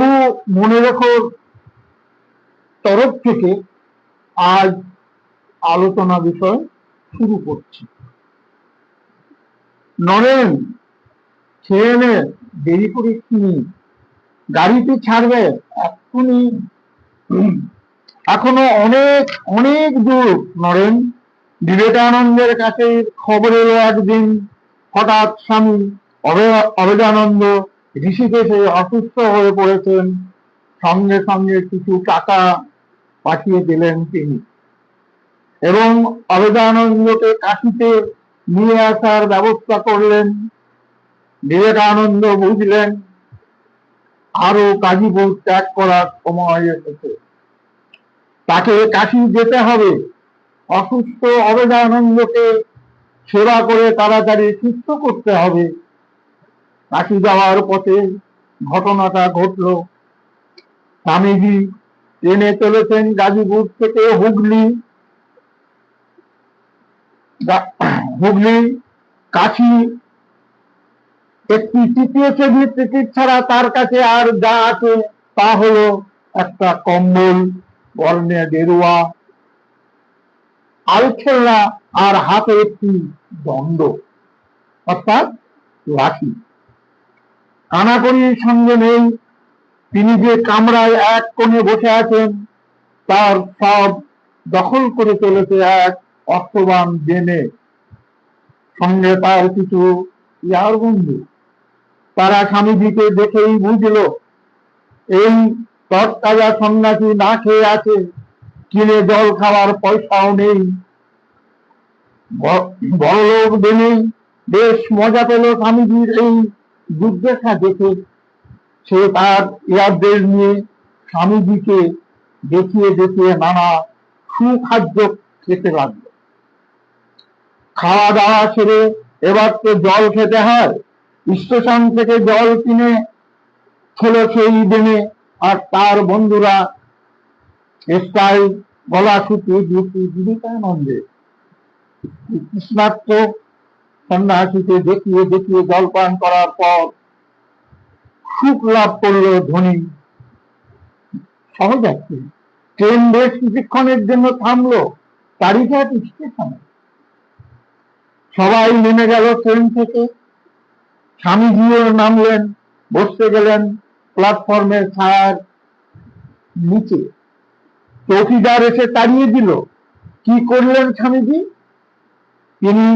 প্রভু মনে রেখো তরফ থেকে আজ আলোচনা বিষয় শুরু করছি। নরেন খেয়ে নে দেরি করে কি? গাড়িতে ছাড়বে? উম, এখনও অনেক অনেক দূর নরেন। বিবেকানন্দের কাছে খবর এলো একদিন। হঠাৎ স্বামী অভেদানন্দ ঋষিকেশে অসুস্থ হয়ে পড়েছেন। সঙ্গে সঙ্গে কিছু টাকা পাঠিয়ে দিলেন তিনি। এবং অভেদানন্দকে কাশিতে নিয়ে আসার ব্যবস্থা করলেন। বিবেকানন্দ বুঝলেন আরও কাজীপুর ত্যাগ করার সময় এসেছে। তাকে কাশি যেতে হবে। অসুস্থ অবেদানন্দকে সেবা করে তাড়াতাড়ি সুস্থ করতে হবে। কাশি যাওয়ার পথে ঘটনাটা ঘটল। স্বামীজি ট্রেনে চলেছেন গাজীপুর থেকে হুগলি। হুগলি কাশি। একটি তৃতীয় শ্রেণির টিকিট ছাড়া তার কাছে আর যা আছে তা হলো একটা কম্বল, বর্ণে গেরুয়া আলখেল্লা আর হাতে একটি দণ্ড, অর্থাৎ লাঠি। কানাকড়ির সঙ্গে নেই। তিনি যে কামরায় এক কোণে বসে আছেন, তার সব দখল করে চলেছে এক অর্থবান জেনে সঙ্গে তার কিছু ইয়ার বন্ধু। তারা স্বামীজিকে দেখেই বুঝলো, এই তৎতাজা সন্ন্যাসী না খেয়ে আছে, কিনে জল খাওয়ার পয়সাও নেই। বড়লোক বেনে বেশ মজা পেল স্বামীজির এই দুর্দশা দেখে সে তার ইয়ারদের নিয়ে স্বামীজিকে দেখিয়ে দেখিয়ে নানা সুখাদ্য খেতে লাগল। খাওয়া দাওয়া ছেড়ে এবার তো জল খেতে হয়। স্টেশন থেকে জল কিনে খেলো সেই দিনে। আর তার বন্ধুরা স্টাইল গলা সুতি দুটি জীবিকানন্দে কৃষ্ণার্থ সন্ন্যাসীকে দেখিয়ে দেখিয়ে জলপান করার পর সুখ লাভ করল ধনী। সহযাত্রী ট্রেন বেশ কিছুক্ষণের জন্য থামলো। তারিঘাট স্টেশনে। সবাই নেমে গেল ট্রেন থেকে। স্বামীজিও নামলেন, বসতে গেলেন প্ল্যাটফর্মের ছায়ার নিচে। চৌকিদার এসে তাড়িয়ে দিল, কি করলেন স্বামীজি? তিনি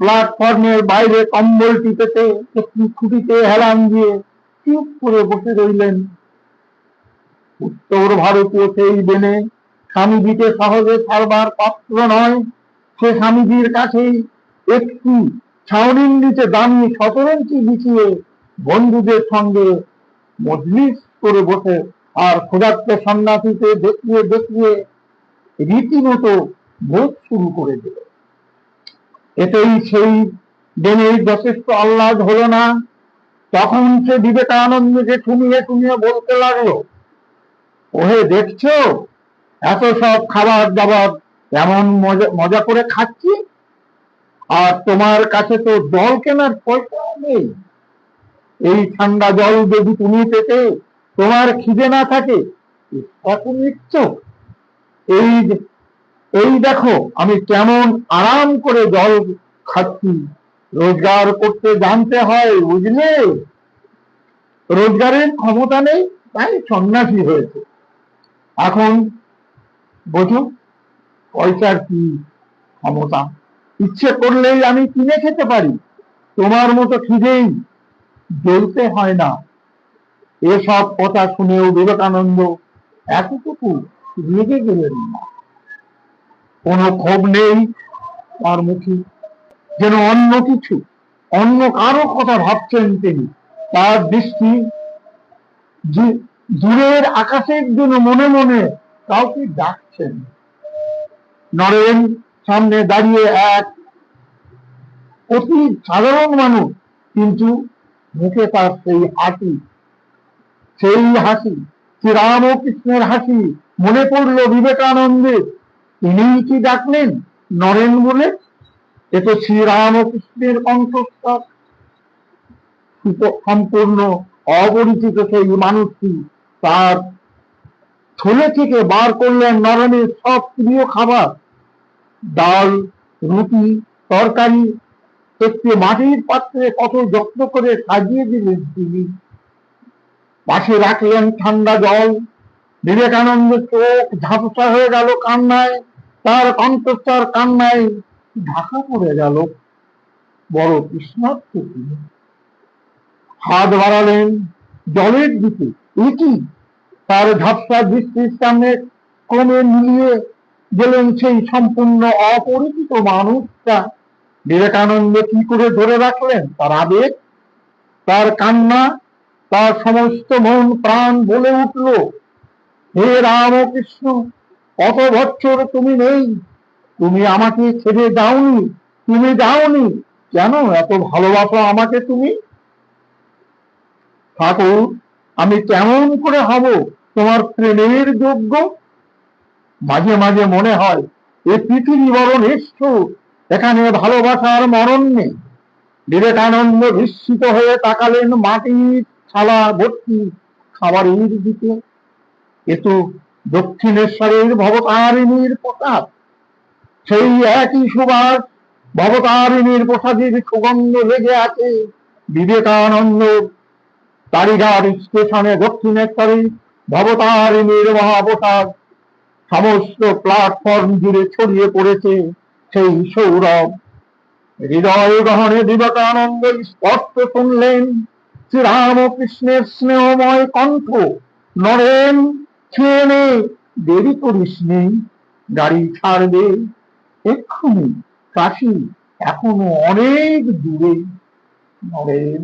প্ল্যাটফর্মের বাইরে কম্বলটি পেতে একটি খুঁটিতে হেলান দিয়ে চুপ করে বসে রইলেন। উত্তর ভারতীয় সেই বেনে স্বামীজিকে সহজে ছাড়বার পাত্র নয়। সে স্বামীজির কাছেই একটি ছাউনির নিচে দামি শতরঞ্চি বিছিয়ে বন্ধুদের সঙ্গে মজলিস করে বসে আর ক্ষুধার্ত সন্ন্যাসীকে দেখিয়ে দেখিয়ে রীতিমতো ভোজ শুরু করে দিল এতেই সেই দিনের যথেষ্ট আহ্লাদ হলো না। তখন সে বিবেকানন্দকে ঠুমিয়ে ঠুমিয়ে বলতে লাগল, ওহে, দেখছ? এত সব খাবার দাবার এমন মজা করে খাচ্ছি? আর তোমার কাছে তো জল কেনার পয়সা নেই। এই ঠান্ডা জল যদি তুমি পেতে তোমার খিদে না থাকে এই এই দেখো, আমি কেমন আরাম করে জল খাচ্ছি। রোজগার করতে জানতে হয়, বুঝলে? রোজগারের ক্ষমতা নেই, তাই সন্ন্যাসী হয়েছে। এখন বোঝো, পয়সার কি ক্ষমতা? ইচ্ছে করলেই আমি কিনে খেতে পারি। তোমার মতো খিদেই জ্বলতে হয় না। এসব কথা শুনেও বিবেকানন্দ এতটুকু রেগে গেলেন না। কোনো ক্ষোভ নেই, তার মুখে যেন অন্য কিছু, অন্য কারও কথা ভাবছেন তিনি। তার দৃষ্টি দূরের আকাশের জন্য মনে মনে কাউকে ডাকছেন। নরেন সামনে দাঁড়িয়ে এক অতি সাধারণ মানুষ, কিন্তু মুখে তার সেই হাসি সেই হাসি, শ্রীরামকৃষ্ণের হাসি, মনে পড়ল বিবেকানন্দের তিনিই কি ডাকলেন? নরেন বলে। এ তো শ্রীরামকৃষ্ণের সুপ- সম্পূর্ণ অপরিচিত সেই মানুষটি তার থলে থেকে বার করলেন নরেনের সব প্রিয় খাবার। ডাল, রুটি, তরকারি, একটি মাটির পাত্রে কত যত্ন করে সাজিয়ে দিলেন তিনি। পাশে রাখলেন ঠান্ডা জল। বিবেকানন্দ চোখ ঝাপসা হয়ে গেল কান্নায়। তার কণ্ঠস্বর কান্নায় ঢাকা পড়ে গেল বড় কৃষ্ণার্থ তিনি। হাত বাড়ালেন জলের দিকে এটি তার ঝাপসা দৃষ্টির সামনে ক্রমে মিলিয়ে গেলেন সেই সম্পূর্ণ অপরিচিত মানুষটা। বিবেকানন্দ কি করে ধরে রাখলেন তার আবেগ? তার কান্না, তার সমস্ত মন প্রাণ বলে উঠল, হে রামকৃষ্ণ কত বছর তুমি নেই। তুমি আমাকে ছেড়ে যাওনি তুমি যাওনি কেন এত ভালোবাসো আমাকে তুমি? ঠাকুর, আমি কেমন করে হব তোমার প্রেমের যোগ্য? মাঝে মাঝে মনে হয়, এ পৃথিবী বড় নিষ্ঠুর, এখানে ভালোবাসার মরণ নেই। বিবেকানন্দ বিস্মিত হয়ে তাকালেন মাটির থালা ভর্তি খাবারের দিকে। এ তো দক্ষিণেশ্বরের ভবতারিণীর প্রসাদ। সেই একই সুবাস ভবতারিণীর প্রসাদের সুগন্ধ লেগে আছে বিবেকানন্দ তারিঘাট স্টেশনে দক্ষিণেশ্বরে ভবতারিণীর মহাপ্রসাদ। সমস্ত প্ল্যাটফর্ম জুড়ে ছড়িয়ে পড়েছে সেই সৌরভ। হৃদয় গহনে বিবেকানন্দ স্পষ্ট শুনলেন, শ্রীরামকৃষ্ণের স্নেহময় কণ্ঠ নরেন খেয়ে নে দেরি করিস নি গাড়ি ছাড়বে এক্ষুনি। কাশি এখনও অনেক দূরে। নরেন